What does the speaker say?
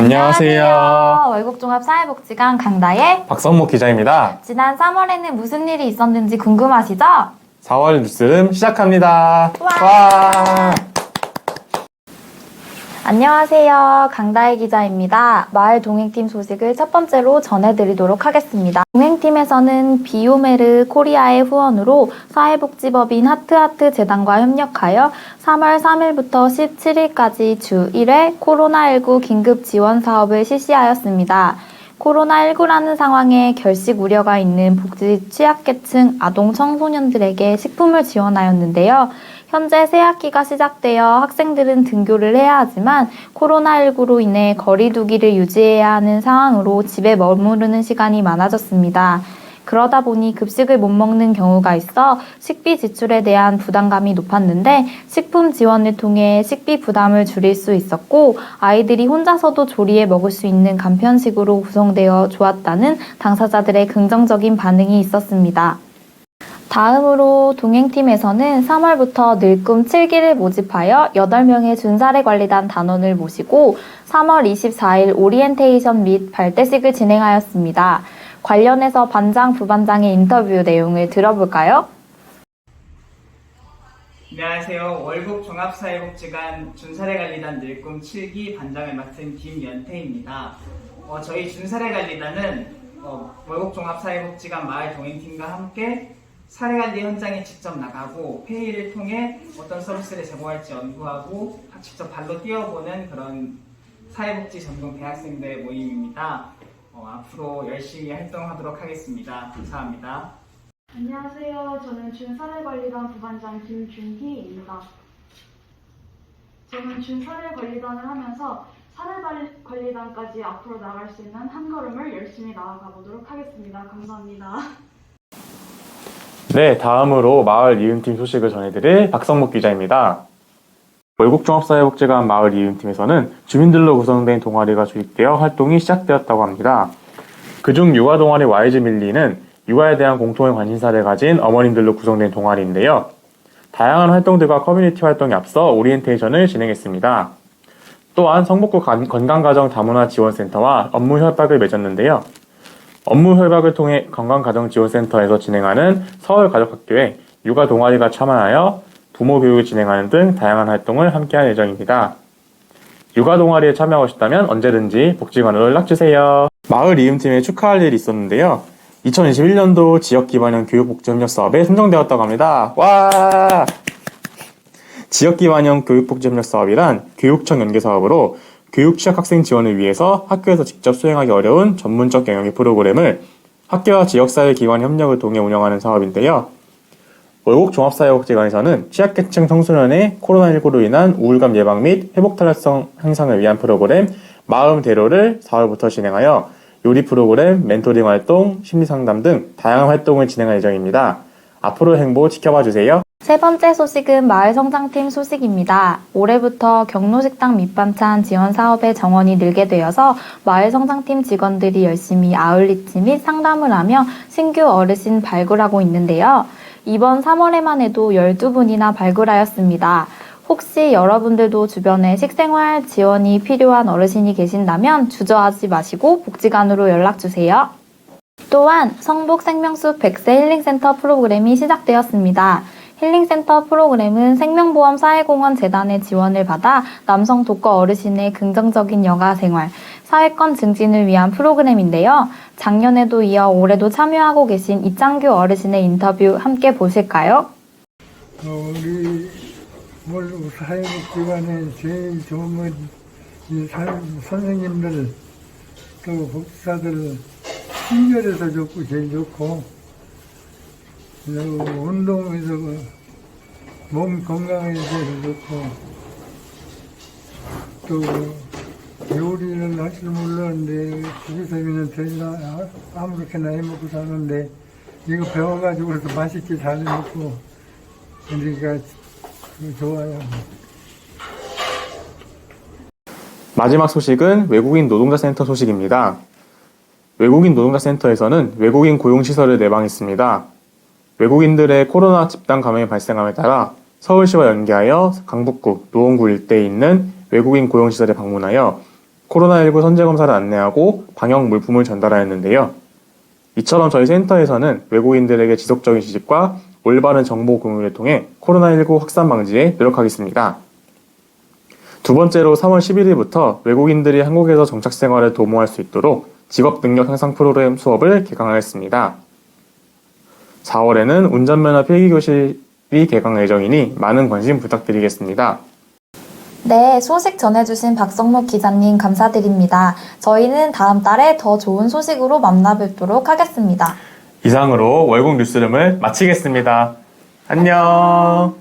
안녕하세요. 월곡종합 사회복지관 강다의 박성목 기자입니다. 지난 3월에는 무슨 일이 있었는지 궁금하시죠? 4월 뉴스룸 시작합니다. 와. 안녕하세요. 강다혜 기자입니다. 마을 동행팀 소식을 첫 번째로 전해드리도록 하겠습니다. 동행팀에서는 비오메르 코리아의 후원으로 사회복지법인 하트하트 재단과 협력하여 3월 3일부터 17일까지 주 1회 코로나19 긴급 지원 사업을 실시하였습니다. 코로나19라는 상황에 결식 우려가 있는 복지 취약계층 아동 청소년들에게 식품을 지원하였는데요. 현재 새학기가 시작되어 학생들은 등교를 해야 하지만 코로나19로 인해 거리두기를 유지해야 하는 상황으로 집에 머무르는 시간이 많아졌습니다. 그러다 보니 급식을 못 먹는 경우가 있어 식비 지출에 대한 부담감이 높았는데 식품 지원을 통해 식비 부담을 줄일 수 있었고 아이들이 혼자서도 조리해 먹을 수 있는 간편식으로 구성되어 좋았다는 당사자들의 긍정적인 반응이 있었습니다. 다음으로 동행팀에서는 3월부터 늙음 7기를 모집하여 8명의 준사례 관리단 단원을 모시고 3월 24일 오리엔테이션 및 발대식을 진행하였습니다. 관련해서 반장, 부반장의 인터뷰 내용을 들어볼까요? 안녕하세요. 월북 종합사회복지관 준사례관리단 늙꿈 7기 반장을 맡은 김연태입니다. 어, 저희 준사례관리단은 어, 월북 종합사회복지관 마을 동행팀과 함께 사례관 리 현장에 직접 나가고 회의를 통해 어떤 서비스를 제공할지 연구하고 직접 발로 뛰어보는 그런 사회복지 전공 대학생들의 모임입니다. 어, 앞으로 열심히 활동하도록 하겠습니다. 감사합니다. 안녕하세요. 저는 준사례관리단 부반장 김준희입니다. 저는 준사례관리단을 하면서 사례관리단까지 앞으로 나갈 수 있는 한 걸음을 열심히 나아가 보도록 하겠습니다. 감사합니다. 네, 다음으로 마을 이음팀 소식을 전해드릴 박성목 기자입니다. 월국종합사회복지관 마을 이음팀에서는 주민들로 구성된 동아리가 조직되어 활동이 시작되었다고 합니다. 그중 육아 동아리 YG 밀리는 육아에 대한 공통의 관심사를 가진 어머님들로 구성된 동아리인데요. 다양한 활동들과 커뮤니티 활동에 앞서 오리엔테이션을 진행했습니다. 또한 성북구 간- 건강가정 다문화 지원센터와 업무 협약을 맺었는데요. 업무 협약을 통해 건강가정지원센터에서 진행하는 서울가족학교에 육아 동아리가 참여하여 부모 교육을 진행하는 등 다양한 활동을 함께할 예정입니다. 육아 동아리에 참여하고 싶다면 언제든지 복지관으로 연락주세요. 마을 이음팀에 축하할 일이 있었는데요. 2021년도 지역기반형 교육복지협력 사업에 선정되었다고 합니다. 와! 지역기반형 교육복지협력 사업이란 교육청 연계 사업으로 교육 취약 학생 지원을 위해서 학교에서 직접 수행하기 어려운 전문적 영역의 프로그램을 학교와 지역사회 기관 협력을 통해 운영하는 사업인데요. 월곡 종합사회복지관에서는 취약계층 청소년의 코로나19로 인한 우울감 예방 및 회복 탄력성 향상을 위한 프로그램 마음 대로를 4월부터 진행하여 요리 프로그램, 멘토링 활동, 심리 상담 등 다양한 활동을 진행할 예정입니다. 앞으로 행보 지켜봐 주세요. 세 번째 소식은 마을성장팀 소식입니다. 올해부터 경로식당 밑반찬 지원 사업의 정원이 늘게 되어서 마을성장팀 직원들이 열심히 아울리치 및 상담을 하며 신규 어르신 발굴하고 있는데요. 이번 3월에만 해도 12분이나 발굴하였습니다. 혹시 여러분들도 주변에 식생활 지원이 필요한 어르신이 계신다면 주저하지 마시고 복지관으로 연락주세요. 또한 성북 생명숲 100세 힐링센터 프로그램이 시작되었습니다. 힐링센터 프로그램은 생명보험 사회공헌 재단의 지원을 받아 남성 독거 어르신의 긍정적인 여가 생활, 사회권 증진을 위한 프로그램인데요. 작년에도 이어 올해도 참여하고 계신 이창규 어르신의 인터뷰 함께 보실까요? 어, 우리 월 사회복지관에 제일 좋은 선생님들 또 복사들 친절해서 좋고 제일 좋고 운동에서 그 몸 건강해서 좋고 또 요리는 할 줄 몰랐는데 그냥 되나 아무렇게나 해먹고 사는데 이거 배워가지고 그래서 맛있게 잘 먹고 그러니까 좋아요. 마지막 소식은 외국인 노동자 센터 소식입니다. 외국인 노동자 센터에서는 외국인 고용 시설을 내방했습니다. 외국인들의 코로나 집단 감염이 발생함에 따라 서울시와 연계하여 강북구, 노원구 일대에 있는 외국인 고용 시설에 방문하여 코로나19 선제 검사를 안내하고 방역 물품을 전달하였는데요. 이처럼 저희 센터에서는 외국인들에게 지속적인 지식과 올바른 정보 공유를 통해 코로나19 확산 방지에 노력하겠습니다. 두 번째로 3월 11일부터 외국인들이 한국에서 정착 생활을 도모할 수 있도록 직업 능력 향상 프로그램 수업을 개강하였습니다. 4월에는 운전면허 필기교실 이 개강 예정이니 많은 관심 부탁드리겠습니다. 네, 소식 전해주신 박성목 기자님 감사드립니다. 저희는 다음 달에 더 좋은 소식으로 만나 뵙도록 하겠습니다. 이상으로 월국 뉴스룸을 마치겠습니다. 안녕!